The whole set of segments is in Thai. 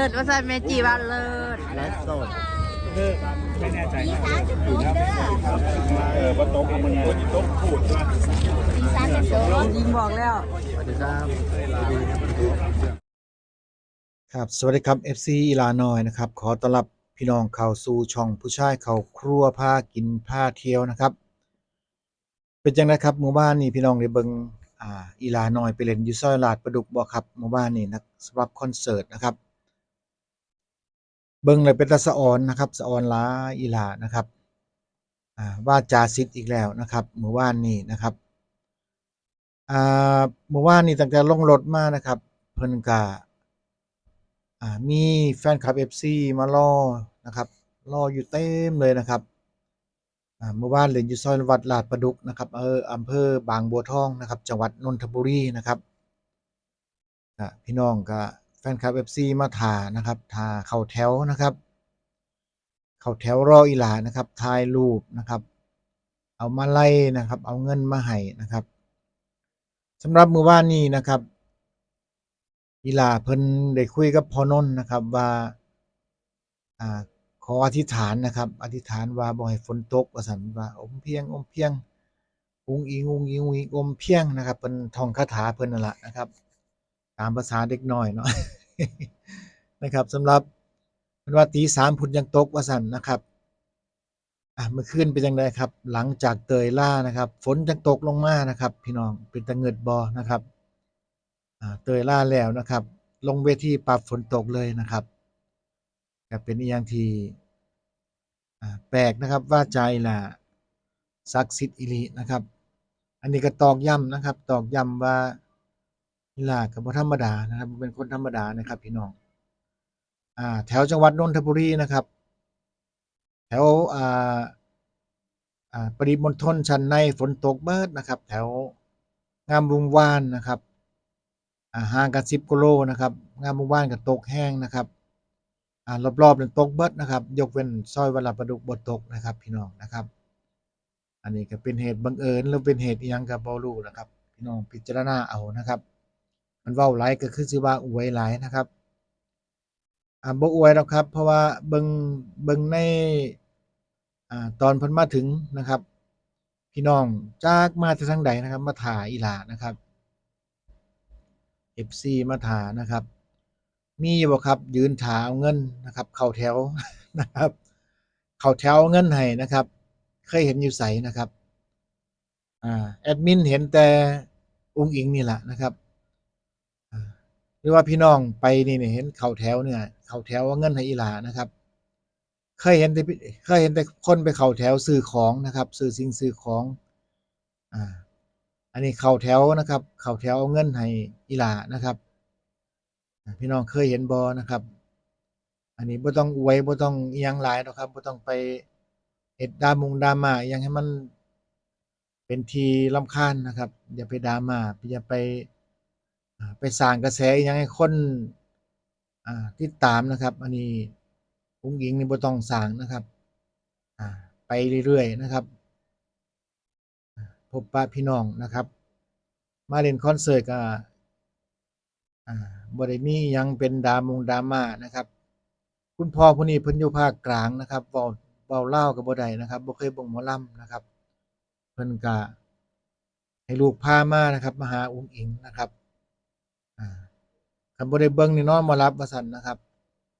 ลิศว่าใส่เมจีว่าเลิศไลฟ์สดคือไม่แน่ใจปีสามสิบหกเด้อเออว่าโต๊ะมันโต๊ะโต๊ะพูดใช่ไหมปีสามสิบหกยิงบอกแล้วสวัสดีครับครับ สวัสดีครับ FC อีลานอยนะครับ ขอต้อนรับพี่น้องเข้าสู่ช่องผู้ชายเข้าครัวพากินพาเที่ยวนะครับ เป็นจังไดครับหมู่บ้านนี่พี่น้องได้เบิ่งอ่าอีลานอยไปเล่นอยู่ซอยลาดประดุกบ่ครับหมู่บ้านนี่นะสำหรับคอนเสิร์ตนะครับ เบิ่งเลยเป็นตาสะออนนะครับสะออนลาอีหลานะครับอ่าว่าจาซิดอีกแล้วนะครับหมู่บ้านนี่นะครับอ่าหมู่บ้านนี่ตั้งแต่ลงรถมานะครับ เพิ่นก็อ่ามีแฟนคลับ FC มารอนะครับรออยู่เต็มเลยนะครับเมื่อวานเล่นอยู่ซอยวัดลาดประดุกนะครับเอออำเภอบางบัวทองนะครับ จังหวัดนนทบุรีนะครับพี่น้องก็ แฟนคลับ FC มาถ่านะครับถาเข้าแถวนะครับ เข้าแถวรออีหลานะครับถ่ายรูปนะครับ เอามาไล่นะครับ เอาเงินมาให้นะครับสำหรับมือว่านนี้นะครับอีหลาเพิ่นได้คุยกับพอนนท์นะครับว่าอ่าขออธิษฐานนะครับ อธิษฐานว่าบ่ให้ฝนตกว่าซั่นว่าอมเพียงอมเพียง อุงอิงอุงอิงอุงอิงอมเพียงนะครับเพิ่นท่องคาถาเพิ่นนั่นล่ะนะครับ ตามภาษาเด็กน้อยเนาะนะครับสำหรับพันว่าตี3พุ่นยังตกว่าซั่นนะครับอะเมื่อคืนเป็นจังไดครับ หลังจากเตยล่านะครับ ฝนจังตกลงมานะครับ พี่น้องเป็นตะเงิดบ่นะครับอ่าเตยล่าแล้วนะครับ ลงเวทีปรับฝนตกเลยนะครับก็เป็นอีกอย่างที่อ่าแปลกนะครับว่าใจล่ะศักดิ์สิทธิ์อิรินะครับ อันนี้ก็ตอกย้ำนะครับ ตอกย้ำว่า อีหลากับธรรมดานะครับเป็นคนธรรมดานะครับพี่น้องอ่าแถวจังหวัดนนทบุรีนะครับ แถวอ่าอ่าปริมณฑลชั้นในฝนตกเบิดนะครับ แถวงามวงวานนะครับอ่าห่างกัน10กิโลนะครับงามหมู่านก็ตกแห้งนะครับอ่ารอบๆนั้นตกเบิดนะครับ ยกเว้นซอยวัลาประดุกบตกนะครับ พี่น้องนะครับ อันนี้ก็เป็นเหตุบังเอิญหรือเป็นเหตุอิหยังก็บ่รู้นะครับ พี่น้องพิจารณาเอานะครับ มันเว้าหลายก็คือสิว่าอวยหลายนะครับอ่าบ่อวยหรอกครับ เพราะว่าเบิงเบิงในอ่าตอนเพิ่นมาถึงนะครับ พี่น้องจากมาจากทางใดนะครับ มาถ่าอีหลานะครับ FC มาถานะครับ มีบ่ครับยืนถาเอาเงินนะครับ เข้าแถวนะครับ เข้าแถวเงินให้นะครับ เคยเห็นอยู่ไสนะครับอ่าแอดมินเห็นแต่อุ้งอิงนี่แหละนะครับ หรือว่าพี่น้องไปนี่เนี่ยเห็นเข้าแถวเนี่ย เข้าแถวเอาเงินให้อีหลานะครับ เคยเห็นแต่เคยเห็นแต่คนไปเข้าแถวซื้อของนะครับซื้อสิ่งซื้อของ อ่า อันนี้เข้าแถวนะครับ เข้าแถวเอาเงินให้อีหลานะครับ พี่น้องเคยเห็นบ่นะครับ อันนี้บ่ต้องอวยบ่ต้องยังหลายดอกครับบ่ต้องไปเฮ็ดดามุงดามายังให้มันเป็นที่รำคาญนะครับ อย่าไปดาม่าอย่าไป ไปสร้างกระแสยังให้คนอ่ติดตามนะครับ อันนี้อุ้งอิงนี่บ่ต้องสร้างนะครับไปเรื่อยๆนะครับ พบปะพี่น้องนะครับ มาเล่นคอนเสิร์ตก็บ่ไดมียังเป็นดามงดราม่านะครับ คุณพ่อผู้นี้พิ่นอยู่ภาคกลางนะครับเว้าเว้าลาก็บ่ไดนะครับบ่เคยบ่งหมอลำนะครับ เพิ่นก็ให้ลูกพามานะครับมาหาอุ๋งอิงนะครับ คันบ่ได้เบิ่งนี่นอนบ่หลับว่าซั่นนะครับ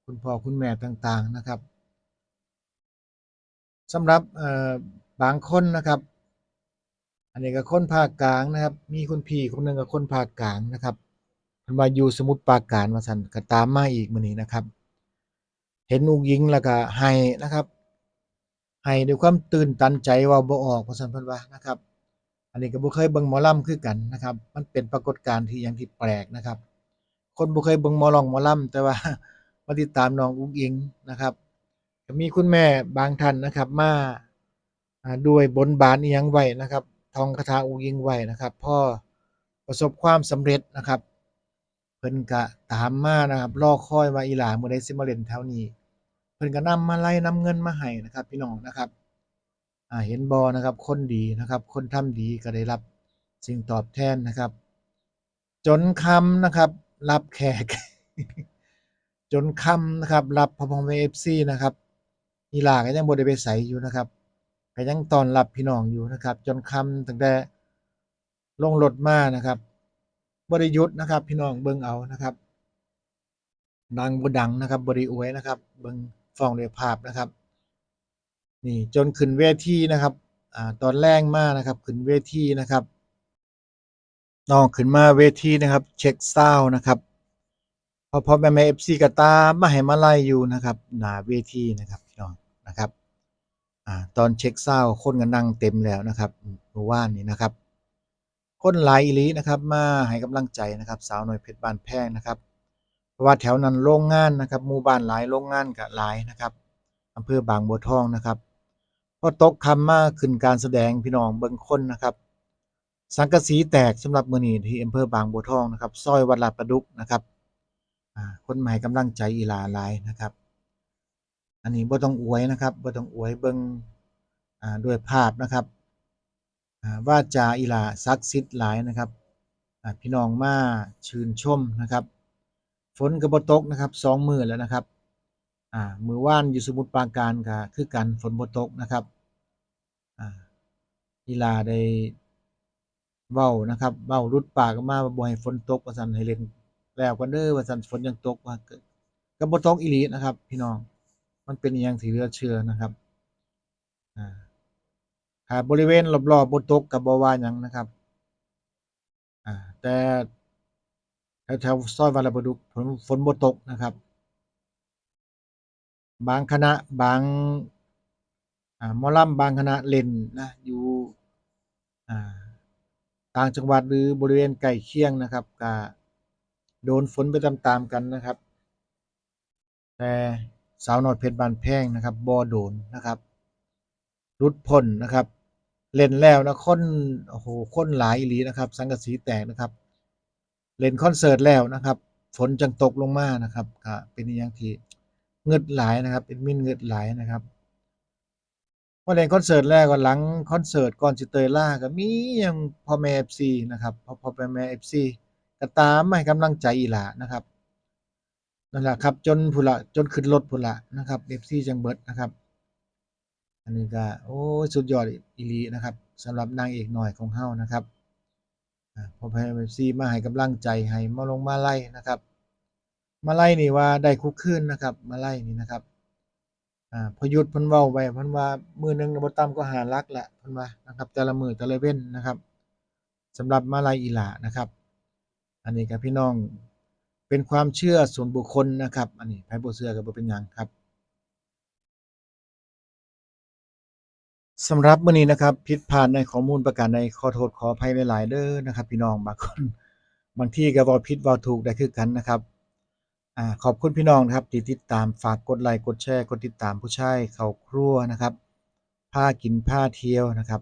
คุณพ่อคุณแม่ต่างๆนะครับสำหรับบางคนนะครับ อันนี้ก็คนภาคกลางนะครับ มีคุณพี่คนหนึงก็คนภาคกลางนะครับเพิ่นว่าอยู่สมุทรปราการว่าซั่นก็ตามมาอีกมื้อนี้นะครับ เห็นอุ้งอิงแล้วก็ให้นะครับให้ด้วยความตื่นตันใจว้าบ่ออกว่าซั่นเพิ่นว่านะครับ อันนี้ก็บ่เคยเบิ่งหมอลำคือกันนะครับ มันเป็นปรากฏการณ์ที่ยังที่แปลกนะครับ คนบ่เคยเบิ่งหมอร้องหมอลำแต่ว่ามาติดตามน้องอุ้งอิงนะครับก็มีคุณแม่บางท่านนะครับมาอ่าด้วยบนบานอิหยังไว้นะครับทองคาถาอุ้งอิงไว้นะครับพ่อประสบความสำเร็จนะครับ เพิ่นก็ตามมานะครับรอคอยว่าอีหลามื้อใดสิมาเล่นแถวนี้ เพิ่นก็นำมาไลัยนำเงินมาให้นะครับ พี่น้องนะครับอ่าเห็นบ่นะครับ คนดีนะครับ คนทำดีก็ได้รับสิ่งตอบแทนนะครับ จนคำนะครับ รับแขก จนค่ำนะครับ รับพอพอเอฟซีนะครับอีหลาก็ยังบ่ได้ไปใสอยู่นะครับก็ยังตอนรับพี่น้องอยู่นะครับ จนค่ำตั้งแต่ลงรถมานะครับบ่ได้หยุดนะครับ พี่น้องเบิ่งเอานะครับ ดังบดังนะครับบ่ได้อวยนะครับ เบิ่งฟองด้วยภาพนะครับ นี่จนขึ้นเวทีนะครับ อ่าตอนแรกมานะครับ ขึ้นเวทีนะครับ น้องขึ้นมาเวทีนะครับ เช็คซาวนะครับพอพอแม่แม่เอฟซีก็ตามมาให้มาไล่อยู่นะครับหน้าเวทีนะครับพี่น้องนะครับอ่าตอนเช็คซาวด์คนก็นั่งเต็มแล้วนะครับเมื่อวานนี้นะครับ คนหลายอีหลีนะครับ มาให้กำลังใจนะครับ สาวหน้อยเพชรบ้านแพงนะครับ เพราะว่าแถวนั้นโรงงานนะครับหมู่บ้านหลายโรงงานก็หลายนะครับอำเภอบางบัวทองนะครับพอตกคำมาขึ้นการแสดงพี่น้องเบิ่งคนนะครับ สังกะสีแตกสำหรับมือนีที่อำเภอบางบัวทองนะครับซอยวัดลาดประดุกนะครับคนให้กำลังใจอีหลาหลายนะครับ อันนี้บ่ต้องอวยนะครับบ่ต้องอวยเบิ่งอ่าด้วยภาพนะครับว่าจาอีหลาศักดิ์สิทธิ์หลายนะครับพี่น้องมาชื่นชมนะครับ ฝนก็บ่ตกนะครับสองมือแล้วนะครับมือว่านอยู่สมุทรปราการก็คือกันฝนบตกนะครับอ่าอีหลาได้ เว้านะครับเว้าหลุดปากมาบ่ให้ฝนตกว่าซั่นให้เล่นแล้วกันเด้อว่าซั่นฝนยังตกว่าก็บ่ตกอีหลีนะครับ พี่น้อง มันเป็นอิหยังที่เหลือเชื่อนะครับอ่าถ้าบริเวณรอบๆบ่ตกก็บ่ว่าหยังนะครับอ่าแต่แถวๆซอยวัดลาดประดุกฝนฝนบ่ตกนะครับ บางคณะบางอ่ามอลำบางคณะเล่นนะอยู่อ่า ต่างจังหวัดหรือบริเวณใกล้เคียงนะครับก็โดนฝนไปตามๆกันนะครับ แต่สาวนอยเพชรบานแพงนะครับบ่โดนนะครับหลุดพ้นนะครับ เล่นแล้วนะค้นโอ้โหค้นหลายอีหลีนะครับ สังกะสีแตกนะครับ เล่นคอนเสิร์ตแล้วนะครับ ฝนจังตกลงมานะครับก็เป็นอย่างที่เงึดหลายนะครับ เป็นมินเงึดหลายนะครับ พอเล่นคอนเสิร์ตแล้วก็หลังคอนเสิร์ตก่อนสิเตยล่าก็มีหยังพ่อแม่ FC นะครับพ่อพ่อแม่ FC ก็ตามมาให้กำลังใจอีหลานะครับนั่นแหละครับจนพุ่นละจนขึ้นรถพุ่นละนะครับ FC จังเบิดนะครับ อันนี้ก็โอ้ยสุดยอดอีหลีนะครับสำหรับนางเอกหน้อยของเฮานะครับอ่าพอพาย FC มาให้กำลังใจให้มาลงมาไล่นะครับ มาไล่นี่ว่าได้คุกคืนนะครับ มาไล่นี่นะครับ อ่าพอหยุดเพิ่นเว้าไว้เพิ่นว่ามื้อหนึงน่ะบ่ต่ำกว่าห้าหลักแหละเพิ่นว่านะครับ แต่ละมื้อแต่ละเว้นนะครับสำหรับมาไล่อีหลานะครับ อันนี้ก็พี่น้องเป็นความเชื่อส่วนบุคคลนะครับ อันนี้ไผบ่เชื่อก็บ่เป็นหยังครับสำหรับมื้อนี้นะครับผิดพลาดในข้อมูลประการใดขอโทษขออภัยหลายๆเด้อนะครับ พี่น้องบางคนบางที่ก็เว้าผิดเว้าถูกได้คือกันนะครับ อ่าขอบคุณพี่น้องนะครับที่ติดตามฝากกดไลค์กดแชร์กดติดตามผู้ชายเขาครัวนะครับผ้ากินผ้าเที่ยวนะครับ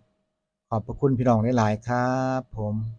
ขอบพระคุณพี่น้องหลายๆครับ ผม